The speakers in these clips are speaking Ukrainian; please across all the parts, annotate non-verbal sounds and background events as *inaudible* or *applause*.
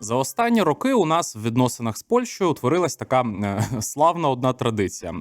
За останні роки у нас в відносинах з Польщею утворилась така е, *laughs* славна одна традиція.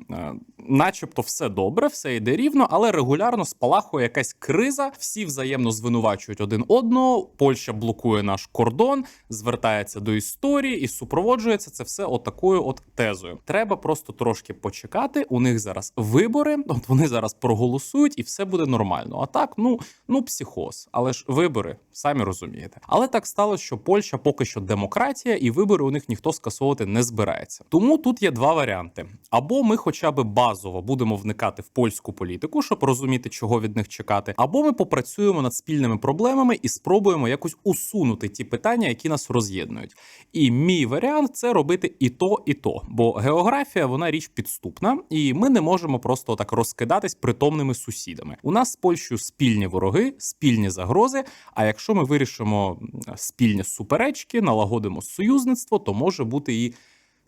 Начебто все добре, все йде рівно, але регулярно спалахує якась криза. Всі взаємно звинувачують один одного. Польща блокує наш кордон, звертається до історії і супроводжується це все отакою от тезою. Треба просто трошки почекати. У них зараз вибори. От вони зараз проголосують, і все буде нормально. А так, ну ну психоз. Але ж вибори, самі розумієте. Але так сталося, що Польща поки що демократія, і вибори у них ніхто скасовувати не збирається. Тому тут є два варіанти: або ми, хоча б базово, будемо вникати в польську політику, щоб розуміти, чого від них чекати, або ми попрацюємо над спільними проблемами і спробуємо якось усунути ті питання, які нас роз'єднують. І мій варіант це робити і то, і то. Бо географія вона річ підступна, і ми не можемо просто так розкидатись притомними сусідами. У нас з Польщею спільні вороги, спільні загрози. А якщо ми вирішимо спільні суперечки, налагодимо союзництво, то може бути і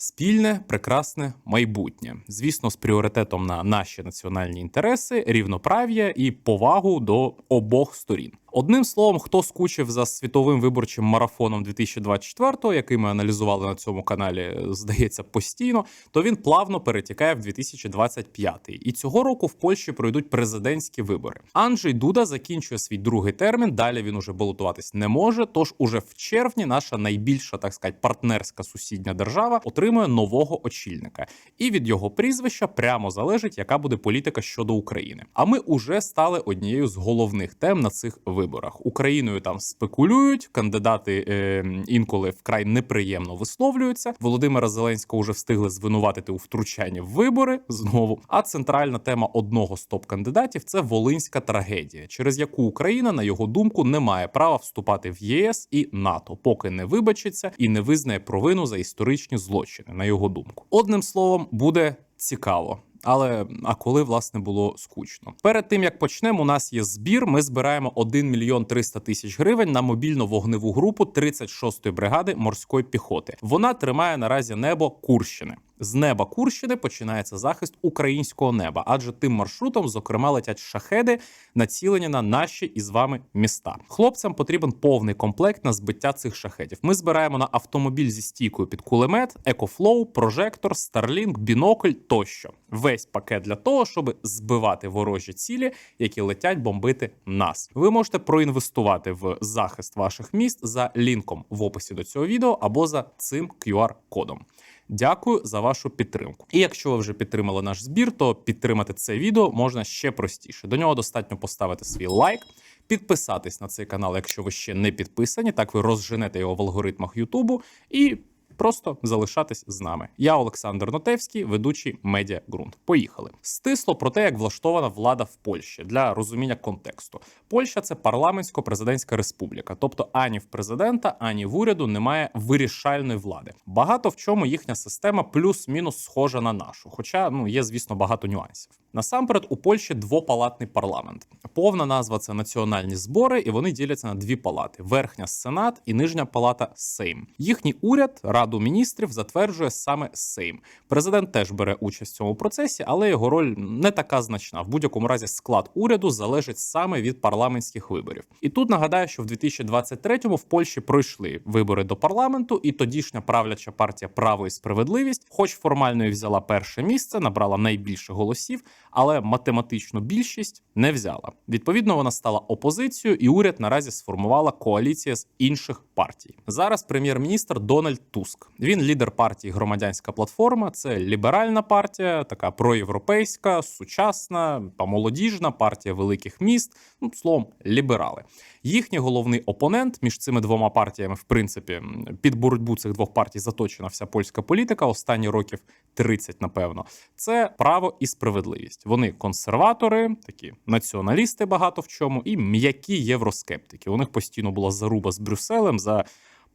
спільне, прекрасне майбутнє. Звісно, з пріоритетом на наші національні інтереси, рівноправ'я і повагу до обох сторін. Одним словом, хто скучив за світовим виборчим марафоном 2024, який ми аналізували на цьому каналі, здається, постійно, то він плавно перетікає в 2025. І цього року в Польщі пройдуть президентські вибори. Анджей Дуда закінчує свій другий термін. Далі він уже балотуватись не може. Тож уже в червні наша найбільша, так сказати, партнерська сусідня держава отримує нового очільника, і від його прізвища прямо залежить, яка буде політика щодо України. А ми уже стали однією з головних тем на цих виборах. Україною там спекулюють, кандидати е, інколи вкрай неприємно висловлюються. Володимира Зеленського вже встигли звинуватити у втручанні в вибори знову. А центральна тема одного з топ-кандидатів це волинська трагедія, через яку Україна, на його думку, не має права вступати в ЄС і НАТО, поки не вибачиться і не визнає провину за історичні злочини. На його думку, одним словом, буде цікаво. Але а коли власне було скучно? Перед тим як почнемо, у нас є збір. Ми збираємо 1 мільйон 300 тисяч гривень на мобільну вогневу групу 36-ї бригади морської піхоти. Вона тримає наразі небо Курщини. З неба Курщини починається захист українського неба, адже тим маршрутом, зокрема, летять шахеди, націлені на наші із вами міста. Хлопцям потрібен повний комплект на збиття цих шахедів. Ми збираємо на автомобіль зі стійкою під кулемет, екофлоу, прожектор, старлінг, бінокль тощо. Весь пакет для того, щоб збивати ворожі цілі, які летять бомбити нас. Ви можете проінвестувати в захист ваших міст за лінком в описі до цього відео або за цим QR-кодом. Дякую за вашу підтримку. І якщо ви вже підтримали наш збір, то підтримати це відео можна ще простіше. До нього достатньо поставити свій лайк, підписатись на цей канал, якщо ви ще не підписані. Так ви розженете його в алгоритмах Ютубу і. Просто залишатись з нами. Я Олександр Нотевський, ведучий медіа ґрунт. Поїхали. Стисло про те, як влаштована влада в Польщі для розуміння контексту. Польща це парламентсько-президентська республіка, тобто ані в президента, ані в уряду немає вирішальної влади. Багато в чому їхня система плюс-мінус схожа на нашу, хоча ну є, звісно, багато нюансів. Насамперед, у Польщі двопалатний парламент. Повна назва це національні збори, і вони діляться на дві палати: верхня сенат і нижня палата Сейм. Їхній уряд, раду міністрів, затверджує саме Сейм. Президент теж бере участь в цьому процесі, але його роль не така значна. В будь-якому разі склад уряду залежить саме від парламентських виборів. І тут нагадаю, що в 2023-му в Польщі пройшли вибори до парламенту, і тодішня правляча партія Право і справедливість, хоч формально і взяла перше місце, набрала найбільше голосів, але математичну більшість не взяла. Відповідно, вона стала опозицією, і уряд наразі сформувала коаліція з інших партій. Зараз прем'єр-міністр Дональд Туск. Він лідер партії Громадянська платформа. Це ліберальна партія, така проєвропейська, сучасна, молодіжна партія великих міст. Ну словом, ліберали. Їхній головний опонент між цими двома партіями, в принципі, під боротьбу цих двох партій заточена вся польська політика останні років 30, напевно. Це право і справедливість. Вони консерватори, такі націоналісти багато в чому, і м'які євроскептики. У них постійно була заруба з Брюсселем за.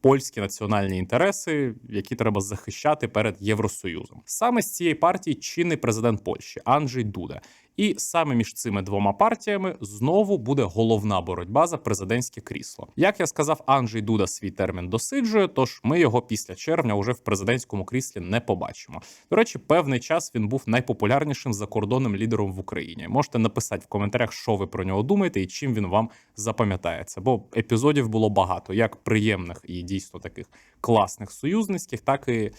Польські національні інтереси, які треба захищати перед Євросоюзом, саме з цієї партії чинний президент Польщі Анджей Дуда. І саме між цими двома партіями знову буде головна боротьба за президентське крісло. Як я сказав, Анджей Дуда свій термін досиджує, тож ми його після червня уже в президентському кріслі не побачимо. До речі, певний час він був найпопулярнішим закордонним лідером в Україні. Можете написати в коментарях, що ви про нього думаєте і чим він вам запам'ятається. Бо епізодів було багато, як приємних і дійсно таких класних союзницьких, так і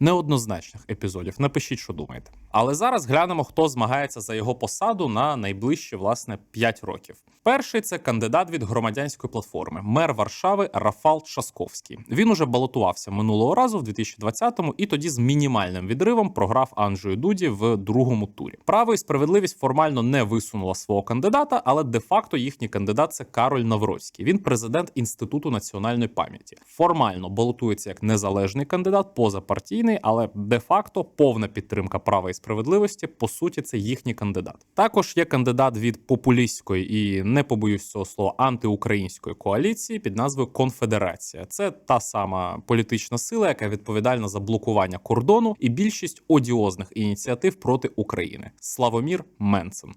неоднозначних епізодів. Напишіть, що думаєте. Але зараз глянемо, хто змагається за його посаду на найближчі власне 5 років. Перший це кандидат від громадянської платформи, мер Варшави Рафал Часковський. Він уже балотувався минулого разу в 2020-му і тоді з мінімальним відривом програв Анджею Дуді в другому турі. Право і справедливість формально не висунула свого кандидата, але де-факто їхній кандидат це Кароль Навроцький. Він президент інституту національної пам'яті. Формально балотується як незалежний кандидат, позапартійний, але де-факто повна підтримка права і справедливості. По суті, це їхній кандидат. Також є кандидат від популістської і не побоюсь цього слова антиукраїнської коаліції під назвою Конфедерація. Це та сама політична сила, яка відповідальна за блокування кордону і більшість одіозних ініціатив проти України. Славомір Менцен.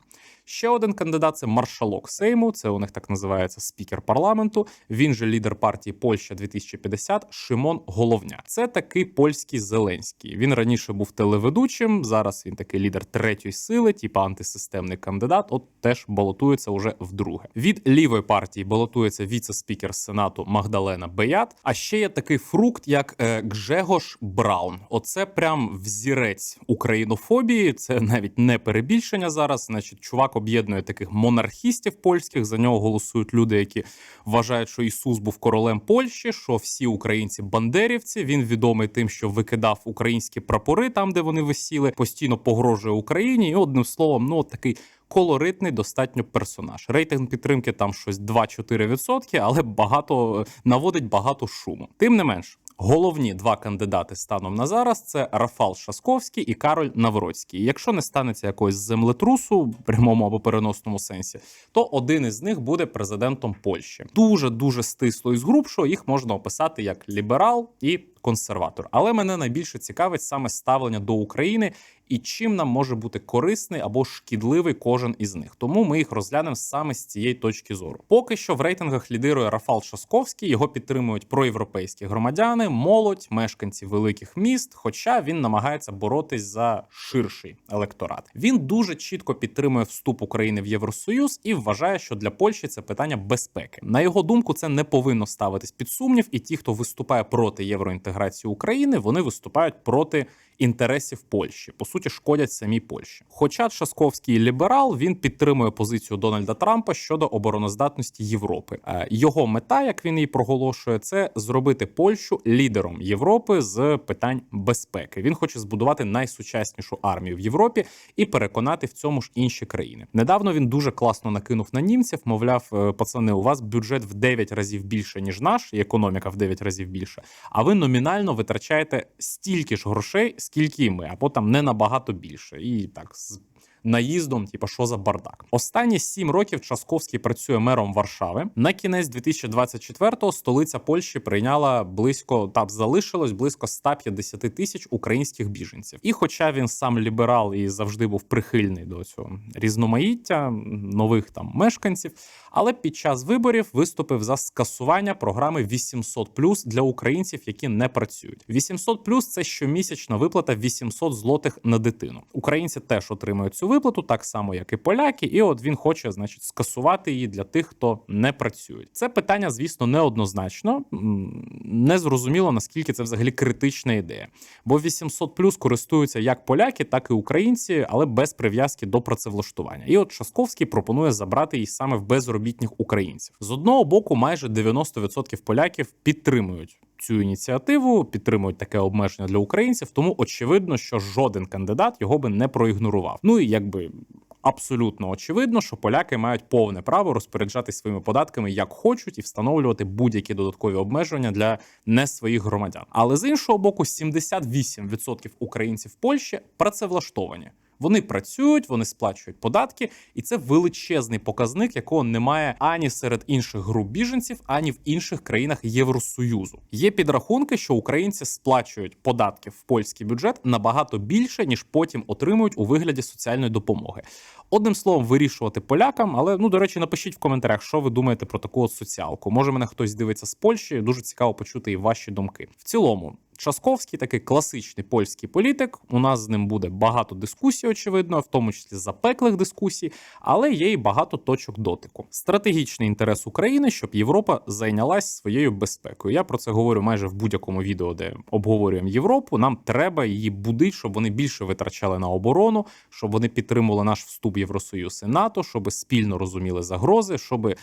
Ще один кандидат це маршалок Сейму. Це у них так називається спікер парламенту. Він же лідер партії Польща 2050 Шимон Головня. Це такий польський Зеленський. Він раніше був телеведучим. Зараз він такий лідер третьої сили, типа антисистемний кандидат. От теж балотується уже вдруге. Від лівої партії балотується віце-спікер сенату Магдалена Беят. А ще є такий фрукт, як е, Гжегош Браун. Оце прям взірець українофобії. Це навіть не перебільшення зараз. Значить, чувак об'єднує таких монархістів польських. За нього голосують люди, які вважають, що Ісус був королем Польщі, що всі українці бандерівці. Він відомий тим, що викидав українські прапори там, де вони висіли, постійно погрожує Україні. І одним словом, ну от такий. Колоритний достатньо персонаж. Рейтинг підтримки там щось 2-4%, але багато наводить багато шуму. Тим не менш, головні два кандидати станом на зараз це Рафал Шасковський і Кароль Навроцький. Якщо не станеться якогось землетрусу в прямому або переносному сенсі, то один із них буде президентом Польщі. Дуже дуже стисло і згрубшо їх можна описати як ліберал і консерватор. Але мене найбільше цікавить саме ставлення до України і чим нам може бути корисний або шкідливий кожен із них. Тому ми їх розглянемо саме з цієї точки зору. Поки що в рейтингах лідирує Рафал Шасковський. Його підтримують проєвропейські громадяни, молодь, мешканці великих міст. Хоча він намагається боротись за ширший електорат. Він дуже чітко підтримує вступ України в Євросоюз і вважає, що для Польщі це питання безпеки. На його думку, це не повинно ставитись під сумнів, і ті, хто виступає проти євроінтеграції України, вони виступають проти інтересів Польщі. По суті, шкодять самій Польщі. Хоча Часковський ліберал він підтримує позицію Дональда Трампа щодо обороноздатності Європи. Е, Його мета, як він її проголошує, це зробити Польщу лідером Європи з питань безпеки. Він хоче збудувати найсучаснішу армію в Європі і переконати в цьому ж інші країни. Недавно він дуже класно накинув на німців. Мовляв, «Е, пацани, у вас бюджет в 9 разів більше ніж наш, і економіка в 9 разів більше. А ви номінально витрачаєте стільки ж грошей, скільки і ми, або там не набагато більше. І так з наїздом, типу, що за бардак. Останні сім років Часковський працює мером Варшави. На кінець 2024-го столиця Польщі прийняла близько там залишилось близько 150 тисяч українських біженців. І, хоча він сам ліберал і завжди був прихильний до цього різноманіття нових там мешканців, але під час виборів виступив за скасування програми 800+, для українців, які не працюють. 800+, – це щомісячна виплата 800 злотих на дитину. Українці теж отримують цю виплату, так само як і поляки. І от він хоче, значить, скасувати її для тих, хто не працює. Це питання, звісно, неоднозначно. Не зрозуміло наскільки це взагалі критична ідея. Бо 800+, користуються як поляки, так і українці, але без прив'язки до працевлаштування. І от Часковський пропонує забрати її саме в безробітних українців. З одного боку, майже 90% поляків підтримують. Цю ініціативу підтримують таке обмеження для українців, тому очевидно, що жоден кандидат його би не проігнорував. Ну і якби абсолютно очевидно, що поляки мають повне право розпоряджатись своїми податками як хочуть і встановлювати будь-які додаткові обмеження для не своїх громадян. Але з іншого боку, 78% українців Польщі працевлаштовані. Вони працюють, вони сплачують податки, і це величезний показник, якого немає ані серед інших груп біженців, ані в інших країнах Євросоюзу. Є підрахунки, що українці сплачують податки в польський бюджет набагато більше ніж потім отримують у вигляді соціальної допомоги. Одним словом, вирішувати полякам, але ну до речі, напишіть в коментарях, що ви думаєте про таку от соціалку. Може, мене хтось дивиться з Польщі. Дуже цікаво почути і ваші думки. В цілому. Часковський такий класичний польський політик. У нас з ним буде багато дискусій, очевидно, в тому числі запеклих дискусій, але є і багато точок дотику. Стратегічний інтерес України, щоб Європа зайнялась своєю безпекою. Я про це говорю майже в будь-якому відео, де обговорюємо Європу. Нам треба її будити, щоб вони більше витрачали на оборону, щоб вони підтримували наш вступ Євросоюз і НАТО, щоб спільно розуміли загрози, щоб е,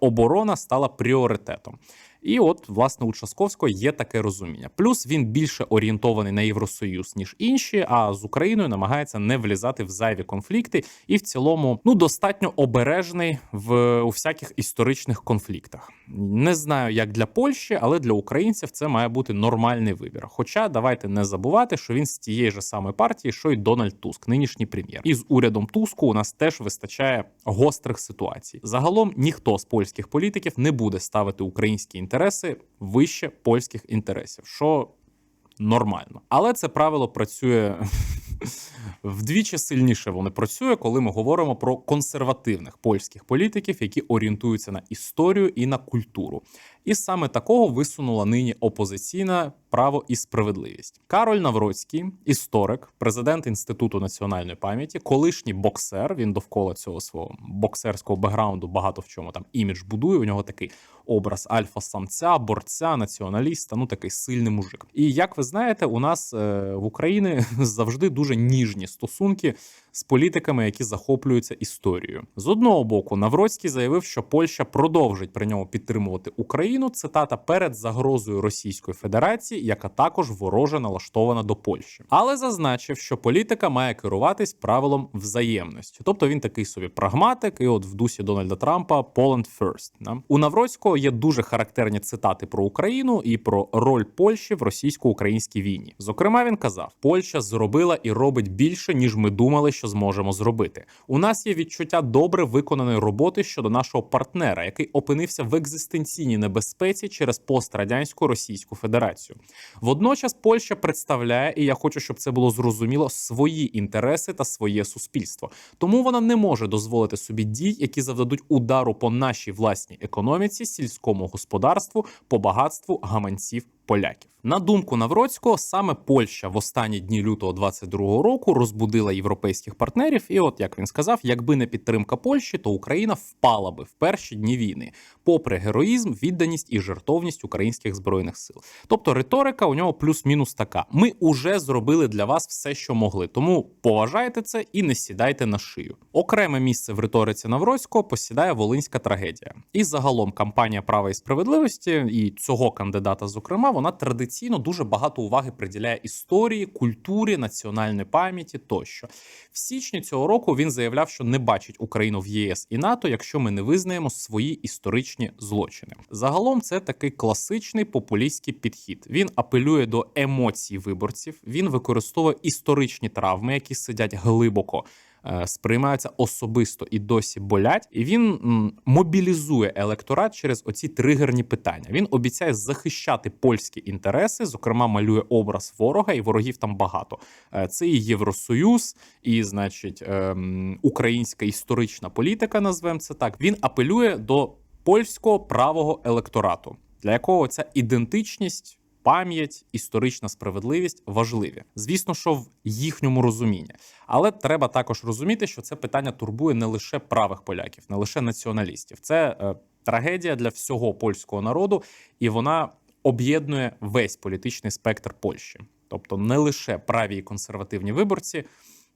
оборона стала пріоритетом. І от, власне, у Часковського є таке розуміння. Плюс він більше орієнтований на Євросоюз, ніж інші, а з Україною намагається не влізати в зайві конфлікти і в цілому ну достатньо обережний в у всяких історичних конфліктах. Не знаю, як для Польщі, але для українців це має бути нормальний вибір. Хоча давайте не забувати, що він з тієї ж самої партії, що й Дональд Туск, нинішній прем'єр. І з урядом Туску у нас теж вистачає гострих ситуацій. Загалом ніхто з польських політиків не буде ставити українські інтереси вище польських інтересів, що нормально. Але це правило працює вдвічі сильніше. Воно працює, коли ми говоримо про консервативних польських політиків, які орієнтуються на історію і на культуру. І саме такого висунула нині опозиційна право і справедливість. Кароль Навроцький, історик, президент інституту національної пам'яті, колишній боксер. Він довкола цього свого боксерського бекграунду багато в чому там імідж будує. У нього такий образ альфа-самця, борця, націоналіста. Ну такий сильний мужик. І як ви знаєте, у нас е, в Україні *laughs* завжди дуже ніжні стосунки з політиками, які захоплюються історією. З одного боку, Навроцький заявив, що Польща продовжить при ньому підтримувати Україну. Цитата перед загрозою Російської Федерації, яка також вороже налаштована до Польщі, але зазначив, що політика має керуватись правилом взаємності. Тобто він такий собі прагматик, і от в дусі Дональда Трампа Poland first. Да? У Навроцького є дуже характерні цитати про Україну і про роль Польщі в російсько-українській війні. Зокрема, він казав: Польща зробила і робить більше, ніж ми думали, що зможемо зробити. У нас є відчуття добре виконаної роботи щодо нашого партнера, який опинився в екзистенційній небезпеці через пострадянську Російську Федерацію. Водночас Польща представляє, і я хочу, щоб це було зрозуміло, свої інтереси та своє суспільство. Тому вона не може дозволити собі дій, які завдадуть удару по нашій власній економіці, сільському господарству, по багатству гаманців поляків. На думку Навроцького, саме Польща в останні дні лютого 22-го року розбудила європейських партнерів. І, от як він сказав, якби не підтримка Польщі, то Україна впала би в перші дні війни, попри героїзм, відданість і жертовність українських збройних сил. Тобто риторика у нього плюс-мінус така: ми уже зробили для вас все, що могли. Тому поважайте це і не сідайте на шию. Окреме місце в риториці Навроцького посідає волинська трагедія. І загалом кампанія права і справедливості і цього кандидата, зокрема вона традиційно дуже багато уваги приділяє історії, культурі, національної пам'яті тощо. В січні цього року він заявляв, що не бачить Україну в ЄС і НАТО, якщо ми не визнаємо свої історичні злочини. Загалом це такий класичний популістський підхід. Він апелює до емоцій виборців, він використовує історичні травми, які сидять глибоко. Е, сприймаються особисто і досі болять, і він мобілізує електорат через оці тригерні питання. Він обіцяє захищати польські інтереси, зокрема, малює образ ворога, і ворогів там багато. Е, Це і Євросоюз, і, значить, ем, українська історична політика, назвемо це так. Він апелює до польського правого електорату, для якого ця ідентичність пам'ять, історична справедливість важливі. Звісно, що в їхньому розумінні. Але треба також розуміти, що це питання турбує не лише правих поляків, не лише націоналістів. Це е, трагедія для всього польського народу, і вона об'єднує весь політичний спектр Польщі. Тобто не лише праві і консервативні виборці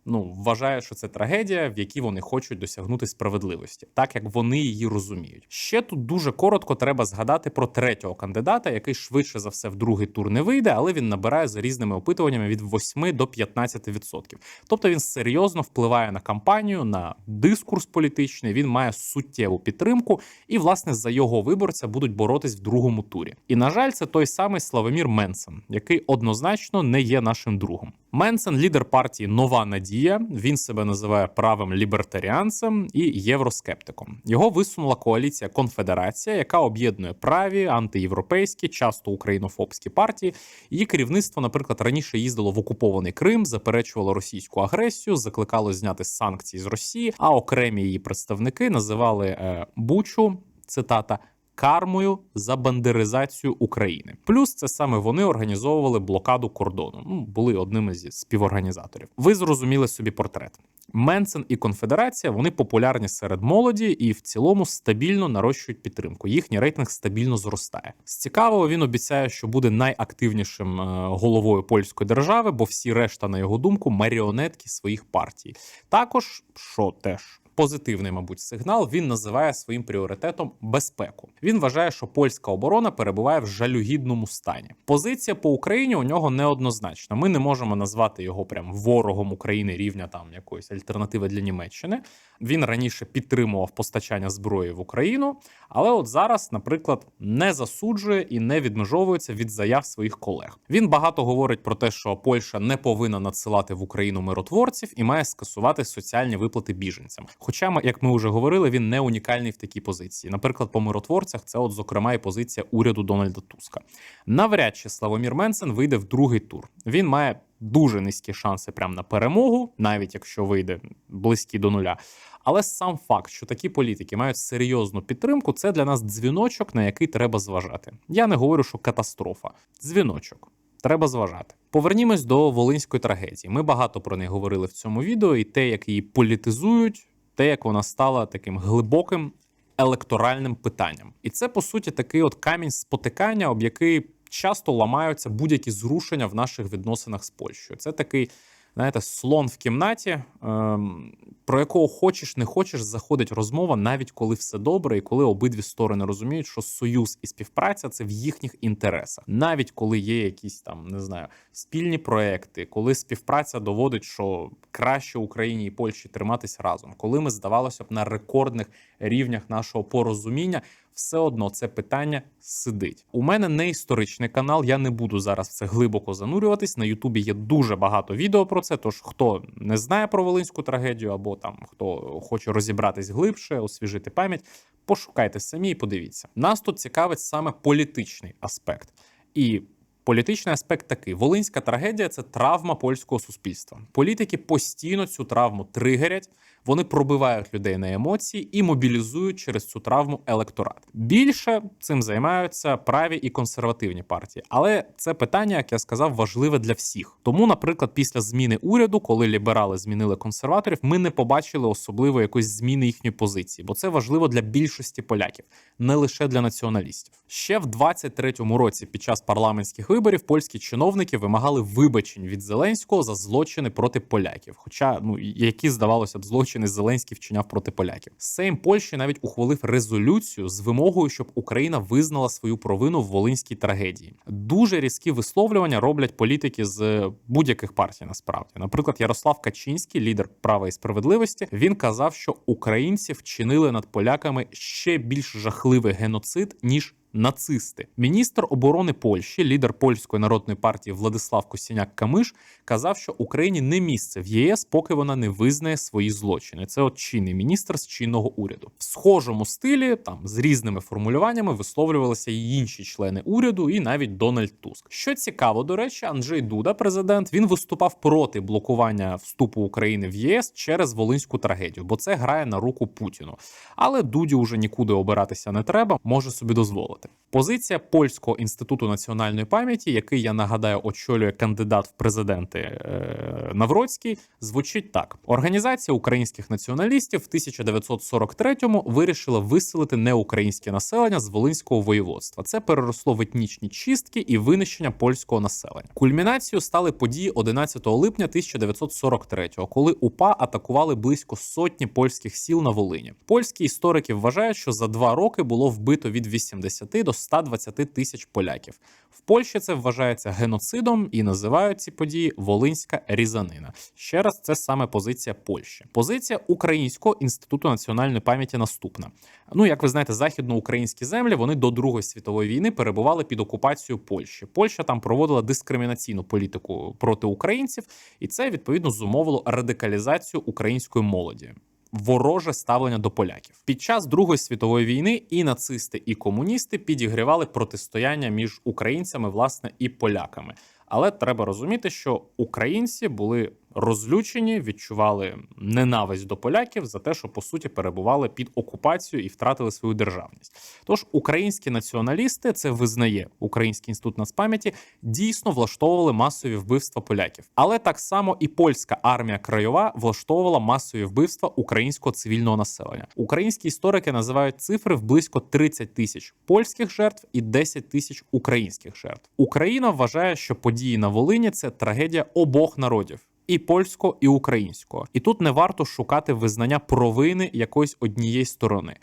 ну вважають, що це трагедія, в якій вони хочуть досягнути справедливості, так як вони її розуміють. Ще тут дуже коротко треба згадати про третього кандидата, який швидше за все в другий тур не вийде, але він набирає за різними опитуваннями від 8 до 15%. Тобто він серйозно впливає на кампанію, на дискурс політичний. Він має суттєву підтримку, і власне за його виборця будуть боротись в другому турі. І на жаль, це той самий Славомір Менсен, який однозначно не є нашим другом. Менсен лідер партії Нова Надія. Він себе називає правим лібертаріанцем і євроскептиком. Його висунула коаліція Конфедерація, яка об'єднує праві, антиєвропейські, часто українофобські партії. Її керівництво, наприклад, раніше їздило в окупований Крим, заперечувало російську агресію, закликало зняти санкції з Росії. А окремі її представники називали е, Бучу цитата кармою за бандеризацію України. Плюс це саме вони організовували блокаду кордону. Ну були одними зі співорганізаторів. Ви зрозуміли собі портрет. Менсен і конфедерація вони популярні серед молоді і в цілому стабільно нарощують підтримку. Їхній рейтинг стабільно зростає. З цікавого він обіцяє, що буде найактивнішим е, головою польської держави, бо всі решта, на його думку, маріонетки своїх партій. Також що теж. Позитивний, мабуть, сигнал він називає своїм пріоритетом безпеку. Він вважає, що польська оборона перебуває в жалюгідному стані. Позиція по Україні у нього неоднозначна. Ми не можемо назвати його прям ворогом України рівня там якоїсь альтернативи для Німеччини. Він раніше підтримував постачання зброї в Україну, але от зараз, наприклад, не засуджує і не відмежовується від заяв своїх колег. Він багато говорить про те, що Польща не повинна надсилати в Україну миротворців і має скасувати соціальні виплати біженцям. Хоча, як ми вже говорили, він не унікальний в такій позиції. Наприклад, по миротворцях це, от зокрема, і позиція уряду Дональда Туска. Навряд чи Славомір Менсен вийде в другий тур. Він має дуже низькі шанси прямо на перемогу, навіть якщо вийде близькі до нуля. Але сам факт, що такі політики мають серйозну підтримку, це для нас дзвіночок, на який треба зважати. Я не говорю, що катастрофа. Дзвіночок. Треба зважати. Повернімось до волинської трагедії. Ми багато про неї говорили в цьому відео, і те, як її політизують, те, як вона стала таким глибоким електоральним питанням. І це по суті такий от камінь спотикання, об який часто ламаються будь-які зрушення в наших відносинах з Польщею. Це такий, знаєте, слон в кімнаті, ем, про якого хочеш, не хочеш, заходить розмова, навіть коли все добре, і коли обидві сторони розуміють, що союз і співпраця це в їхніх інтересах, навіть коли є якісь там не знаю спільні проекти, коли співпраця доводить, що краще Україні і Польщі триматись разом, коли ми здавалося б на рекордних рівнях нашого порозуміння. Все одно це питання сидить. У мене не історичний канал. Я не буду зараз в це глибоко занурюватись. На Ютубі є дуже багато відео про це. Тож хто не знає про волинську трагедію, або там хто хоче розібратись глибше, освіжити пам'ять, пошукайте самі і подивіться. Нас тут цікавить саме політичний аспект і. Політичний аспект такий: Волинська трагедія це травма польського суспільства. Політики постійно цю травму тригерять, вони пробивають людей на емоції і мобілізують через цю травму електорат. Більше цим займаються праві і консервативні партії, але це питання, як я сказав, важливе для всіх. Тому, наприклад, після зміни уряду, коли ліберали змінили консерваторів, ми не побачили особливо якоїсь зміни їхньої позиції, бо це важливо для більшості поляків, не лише для націоналістів. Ще в 23-му році, під час парламентських виборів, польські чиновники вимагали вибачень від Зеленського за злочини проти поляків. Хоча ну які здавалося б злочини Зеленський вчиняв проти поляків. Сейм Польщі навіть ухвалив резолюцію з вимогою, щоб Україна визнала свою провину в волинській трагедії. Дуже різкі висловлювання роблять політики з будь-яких партій. Насправді, наприклад, Ярослав Качинський, лідер права і справедливості, він казав, що українці вчинили над поляками ще більш жахливий геноцид ніж нацисти. Міністр оборони Польщі, лідер польської народної партії Владислав Косіняк Камиш, казав, що Україні не місце в ЄС, поки вона не визнає свої злочини. Це от чинний міністр з чинного уряду. В схожому стилі, там з різними формулюваннями, висловлювалися і інші члени уряду, і навіть Дональд Туск. Що цікаво, до речі, Анджей Дуда, президент, він виступав проти блокування вступу України в ЄС через волинську трагедію, бо це грає на руку Путіну. Але Дуді уже нікуди обиратися не треба, може собі дозволити. Позиція польського інституту національної пам'яті, який я нагадаю, очолює кандидат в президенти е, Навроцький, звучить так: організація українських націоналістів в 1943-му вирішила виселити неукраїнське населення з Волинського воєводства. Це переросло в етнічні чистки і винищення польського населення. Кульмінацією стали події 11 липня 1943-го, коли УПА атакували близько сотні польських сіл на Волині. Польські історики вважають, що за два роки було вбито від 80 до 120 тисяч поляків. В Польщі це вважається геноцидом і називають ці події Волинська різанина. Ще раз, це саме позиція Польщі. Позиція Українського інституту національної пам'яті наступна. Ну, як ви знаєте, західноукраїнські землі вони до Другої світової війни перебували під окупацією Польщі. Польща там проводила дискримінаційну політику проти українців, і це відповідно зумовило радикалізацію української молоді вороже ставлення до поляків. Під час Другої світової війни і нацисти, і комуністи підігрівали протистояння між українцями, власне, і поляками. Але треба розуміти, що українці були розлючені, відчували ненависть до поляків за те, що по суті перебували під окупацією і втратили свою державність. Тож українські націоналісти це визнає Український інститут нацпам'яті, дійсно влаштовували масові вбивства поляків, але так само і польська армія краєва влаштовувала масові вбивства українського цивільного населення. Українські історики називають цифри в близько 30 тисяч польських жертв і 10 тисяч українських жертв. Україна вважає, що події на Волині це трагедія обох народів. І польського, і українського, і тут не варто шукати визнання провини якоїсь однієї сторони.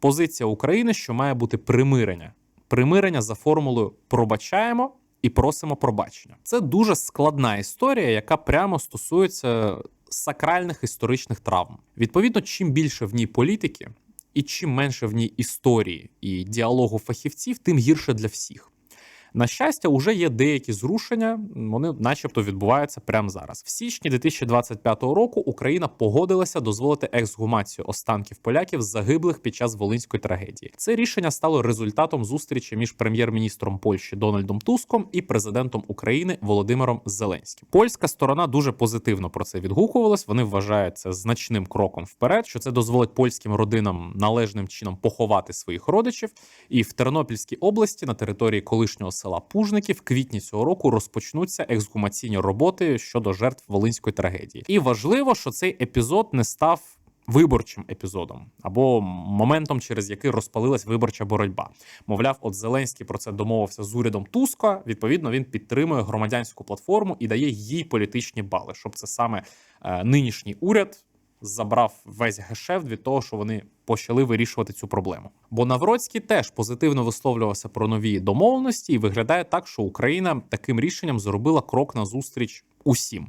Позиція України, що має бути примирення, примирення за формулою пробачаємо і просимо пробачення. Це дуже складна історія, яка прямо стосується сакральних історичних травм. Відповідно, чим більше в ній політики, і чим менше в ній історії і діалогу фахівців, тим гірше для всіх. На щастя, уже є деякі зрушення, вони, начебто, відбуваються прямо зараз. В січні 2025 року Україна погодилася дозволити ексгумацію останків поляків загиблих під час волинської трагедії. Це рішення стало результатом зустрічі між прем'єр-міністром Польщі Дональдом Туском і президентом України Володимиром Зеленським. Польська сторона дуже позитивно про це відгукувалась. Вони вважають це значним кроком вперед, що це дозволить польським родинам належним чином поховати своїх родичів. І в Тернопільській області на території колишнього села Пужники в квітні цього року розпочнуться ексгумаційні роботи щодо жертв волинської трагедії. І важливо, що цей епізод не став. Виборчим епізодом або моментом, через який розпалилась виборча боротьба, мовляв, от Зеленський про це домовився з урядом Туска. Відповідно, він підтримує громадянську платформу і дає їй політичні бали, щоб це саме е, нинішній уряд забрав весь гешефт від того, що вони почали вирішувати цю проблему. Бо Навроцький теж позитивно висловлювався про нові домовленості, і виглядає так, що Україна таким рішенням зробила крок назустріч усім.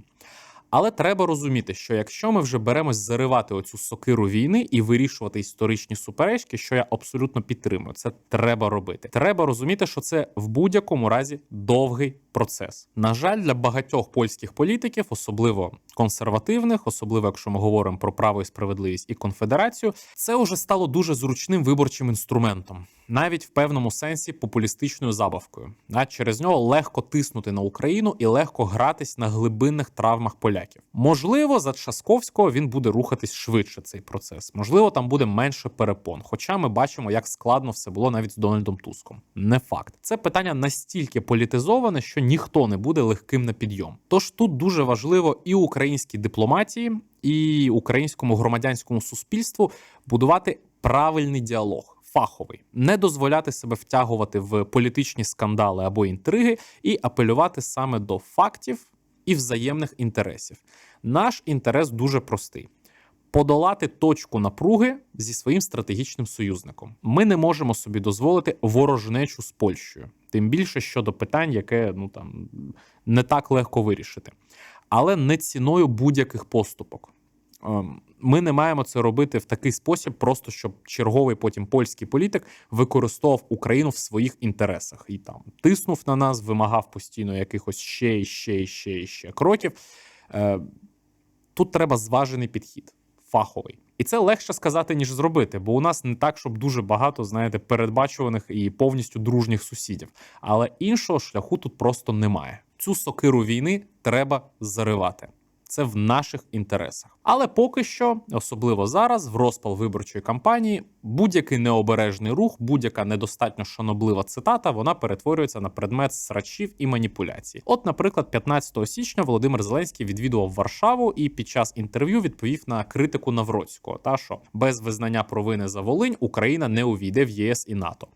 Але треба розуміти, що якщо ми вже беремось заривати оцю сокиру війни і вирішувати історичні суперечки, що я абсолютно підтримую, це треба робити. Треба розуміти, що це в будь-якому разі довгий процес. На жаль, для багатьох польських політиків, особливо консервативних, особливо якщо ми говоримо про право і справедливість і конфедерацію, це вже стало дуже зручним виборчим інструментом, навіть в певному сенсі популістичною забавкою. А через нього легко тиснути на Україну і легко гратись на глибинних травмах поляків. Можливо, за Часковського він буде рухатись швидше цей процес. Можливо, там буде менше перепон. Хоча ми бачимо, як складно все було навіть з Дональдом Туском. Не факт. Це питання настільки політизоване, що ніхто не буде легким на підйом. Тож тут дуже важливо і українській дипломатії, і українському громадянському суспільству будувати правильний діалог. Фаховий не дозволяти себе втягувати в політичні скандали або інтриги і апелювати саме до фактів і взаємних інтересів. Наш інтерес дуже простий: подолати точку напруги зі своїм стратегічним союзником. Ми не можемо собі дозволити ворожнечу з Польщею, тим більше щодо питань, яке ну там не так легко вирішити, але не ціною будь-яких поступок. Ем, ми не маємо це робити в такий спосіб, просто щоб черговий потім польський політик використовував Україну в своїх інтересах і там тиснув на нас, вимагав постійно якихось ще і ще і ще і ще кроків. Е, тут треба зважений підхід, фаховий. І це легше сказати, ніж зробити, бо у нас не так, щоб дуже багато, знаєте, передбачуваних і повністю дружніх сусідів. Але іншого шляху тут просто немає. Цю сокиру війни треба заривати. Це в наших інтересах. Але поки що, особливо зараз, в розпал виборчої кампанії, будь-який необережний рух, будь-яка недостатньо шаноблива цитата, вона перетворюється на предмет срачів і маніпуляцій. От, наприклад, 15 січня Володимир Зеленський відвідував Варшаву і під час інтерв'ю відповів на критику Навроцького, та що без визнання провини за Волинь Україна не увійде в ЄС і НАТО.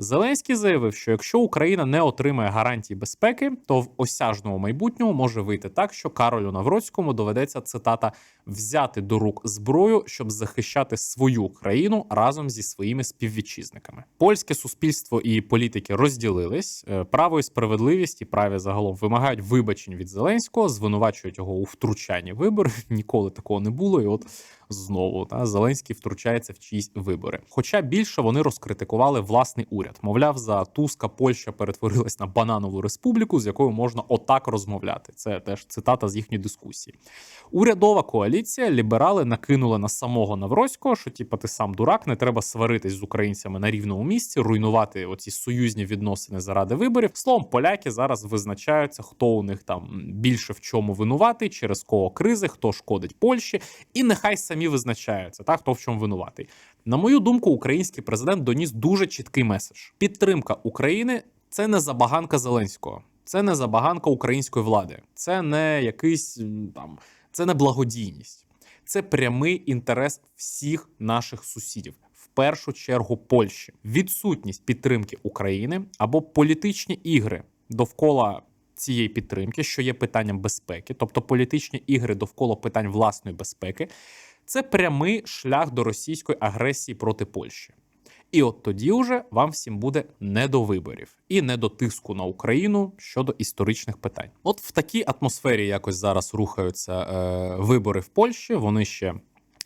Зеленський заявив, що якщо Україна не отримає гарантій безпеки, то в осяжному майбутньому може вийти так, що Каролю Навроцькому доведеться цитата взяти до рук зброю, щоб захищати свою країну разом зі своїми співвітчизниками. Польське суспільство і політики розділились. Е, право і справедливість і праві загалом вимагають вибачень від Зеленського, звинувачують його у втручанні виборів. Ніколи такого не було. І от знову та Зеленський втручається в чиїсь вибори. Хоча більше вони розкритикували власний уряд. Мовляв, за Туска Польща перетворилась на бананову республіку, з якою можна отак розмовляти. Це теж цитата з їхньої дискусії. Урядова коаліція ліберали накинули на самого Навроського, що типа ти сам дурак, не треба сваритись з українцями на рівному місці, руйнувати оці союзні відносини заради виборів. Словом, поляки зараз визначаються, хто у них там більше в чому винуватий, через кого кризи, хто шкодить Польщі, і нехай самі визначаються, та хто в чому винуватий. На мою думку, український президент доніс дуже чіткий меседж: підтримка України це не забаганка Зеленського, це не забаганка української влади, це не якийсь там, це не благодійність, це прямий інтерес всіх наших сусідів. В першу чергу Польщі, відсутність підтримки України або політичні ігри довкола цієї підтримки, що є питанням безпеки, тобто політичні ігри довкола питань власної безпеки, це прямий шлях до російської агресії проти Польщі. І от тоді вже вам всім буде не до виборів і не до тиску на Україну щодо історичних питань. От в такій атмосфері якось зараз рухаються е, вибори в Польщі. Вони ще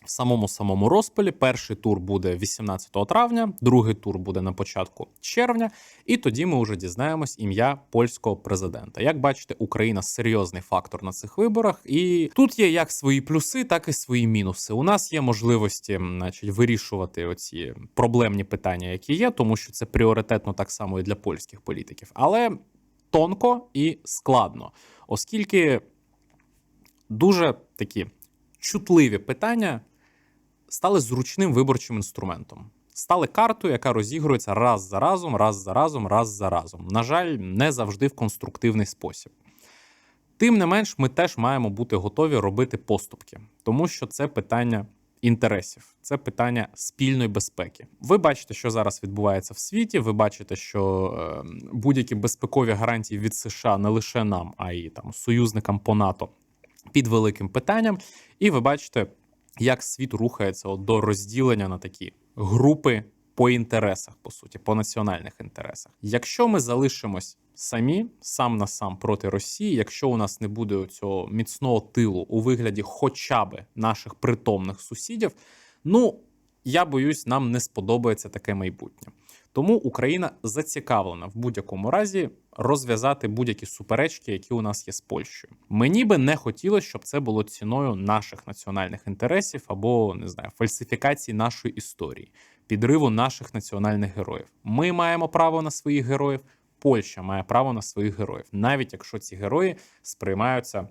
в самому самому розпалі. Перший тур буде 18 травня, другий тур буде на початку червня, і тоді ми вже дізнаємось ім'я польського президента. Як бачите, Україна серйозний фактор на цих виборах, і тут є як свої плюси, так і свої мінуси. У нас є можливості, значить, вирішувати оці проблемні питання, які є, тому що це пріоритетно так само і для польських політиків, але тонко і складно, оскільки дуже такі чутливі питання стали зручним виборчим інструментом. Стали картою, яка розігрується раз за разом, раз за разом, раз за разом. На жаль, не завжди в конструктивний спосіб. Тим не менш, ми теж маємо бути готові робити поступки, тому що це питання інтересів, це питання спільної безпеки. Ви бачите, що зараз відбувається в світі. Ви бачите, що е, будь-які безпекові гарантії від США не лише нам, а й там союзникам по НАТО під великим питанням. І ви бачите, як світ рухається от до розділення на такі групи по інтересах, по суті, по національних інтересах. Якщо ми залишимось самі сам на сам проти Росії, якщо у нас не буде цього міцного тилу у вигляді хоча б наших притомних сусідів, ну я боюсь, нам не сподобається таке майбутнє. Тому Україна зацікавлена в будь-якому разі розв'язати будь-які суперечки, які у нас є з Польщею. Мені би не хотілося, щоб це було ціною наших національних інтересів або не знаю, фальсифікації нашої історії, підриву наших національних героїв. Ми маємо право на своїх героїв. Польща має право на своїх героїв, навіть якщо ці герої сприймаються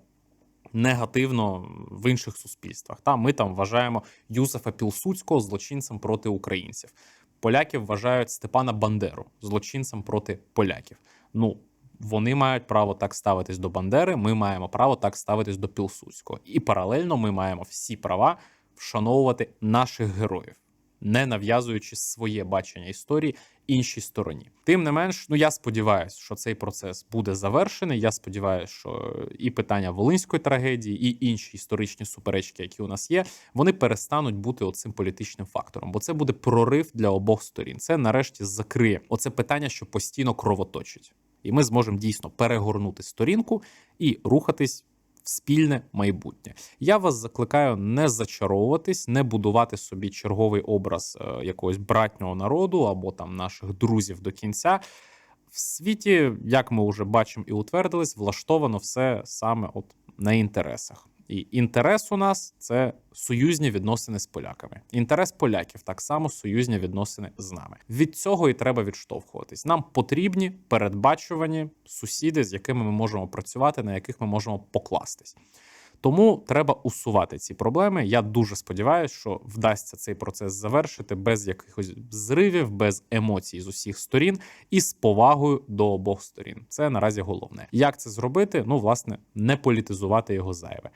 негативно в інших суспільствах. Та ми там вважаємо Юзефа Пілсуцького злочинцем проти українців. Поляки вважають Степана Бандеру злочинцем проти поляків. Ну вони мають право так ставитись до Бандери. Ми маємо право так ставитись до Пілсуцького. І паралельно ми маємо всі права вшановувати наших героїв, не нав'язуючи своє бачення історії іншій стороні. Тим не менш, ну я сподіваюся, що цей процес буде завершений. Я сподіваюся, що і питання волинської трагедії, і інші історичні суперечки, які у нас є, вони перестануть бути оцим політичним фактором, бо це буде прорив для обох сторін. Це нарешті закриє оце питання, що постійно кровоточить, і ми зможемо дійсно перегорнути сторінку і рухатись. Спільне майбутнє я вас закликаю не зачаровуватись, не будувати собі черговий образ е, якогось братнього народу або там наших друзів до кінця. В світі, як ми вже бачимо і утвердились, влаштовано все саме от на інтересах. І інтерес у нас це союзні відносини з поляками. Інтерес поляків так само союзні відносини з нами. Від цього і треба відштовхуватись. Нам потрібні передбачувані сусіди, з якими ми можемо працювати, на яких ми можемо покластись. Тому треба усувати ці проблеми. Я дуже сподіваюся, що вдасться цей процес завершити без якихось зривів, без емоцій з усіх сторін і з повагою до обох сторін. Це наразі головне. Як це зробити? Ну, власне, не політизувати його зайве.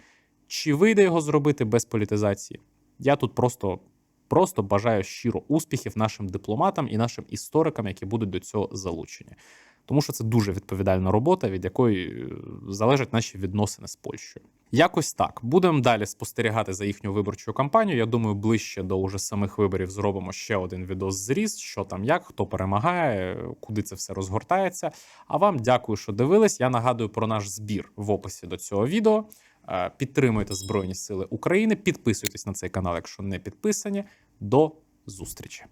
Чи вийде його зробити без політизації? Я тут просто. Просто бажаю щиро успіхів нашим дипломатам і нашим історикам, які будуть до цього залучені, тому що це дуже відповідальна робота, від якої е, залежать наші відносини з Польщею. Якось так будемо далі спостерігати за їхню виборчу кампанію. Я думаю, ближче до уже самих виборів зробимо ще один відос зріз, що там, як хто перемагає, куди це все розгортається. А вам дякую, що дивились. Я нагадую про наш збір в описі до цього відео. Е, Підтримуйте Збройні Сили України, підписуйтесь на цей канал, якщо не підписані. До зустрічі.